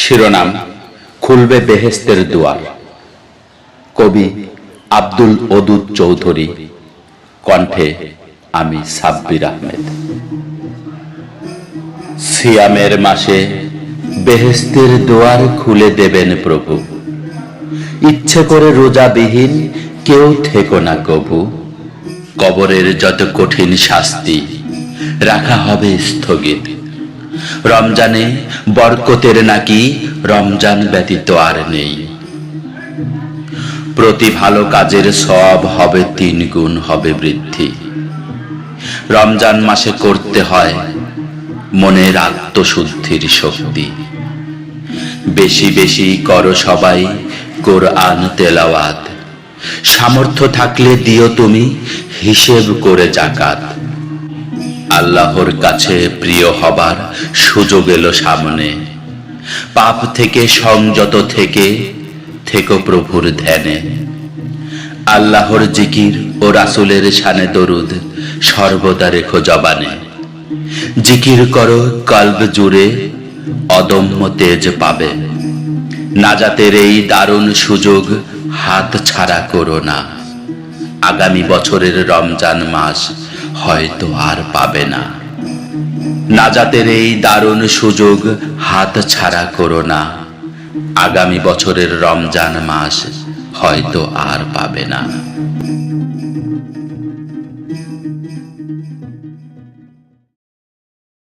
শিরোনাম, খুলবে বেহেস্তের দুয়ার। কবি আব্দুল ওদুদ চৌধুরী, কণ্ঠে আমি সাব্বির আহমেদ। সিয়ামের মাসে বেহেস্তের দুয়ার খুলে দেবেন প্রভু। ইচ্ছে করে রোজাবিহীন কেউ থেকো না কবু। কবরের যত কঠিন শাস্তি, রাখা হবে স্থগিত। রমজানে বরকতের নাকি রমজান ব্যতীত আর নেই। প্রতি ভালো কাজের সব হবে তিন গুণ হবে বৃদ্ধি। রমজান মাসে করতে হয় মনের আত্মশুদ্ধির শক্তি। বেশি বেশি করো সবাই কোরআন তেলাওয়াত। সামর্থ্য থাকলে দিও তুমি, হিসেব করে জাকাত আল্লাহর কাছে প্রিয় হবার সুযোগ এলো সামনে। পাপ থেকে, সংযত থেকে, থেকো প্রভুর ধ্যানে। আল্লাহর জিকির ও রাসুলের শানে দরুদ সর্বদা রেখো জবানে। জিকির করো, কল্ব জুড়ে অদম্য তেজ পাবে। নাজাতের এই দারুণ সুযোগ হাত ছাড়া করো না। আগামী বছরের রমজান মাস হয়তো আর পাবে না। নাজাতের এই দারুণ সুযোগ হাত ছাড়া করো না। আগামী বছরের রমজান মাস হয়তো আর পাবে না।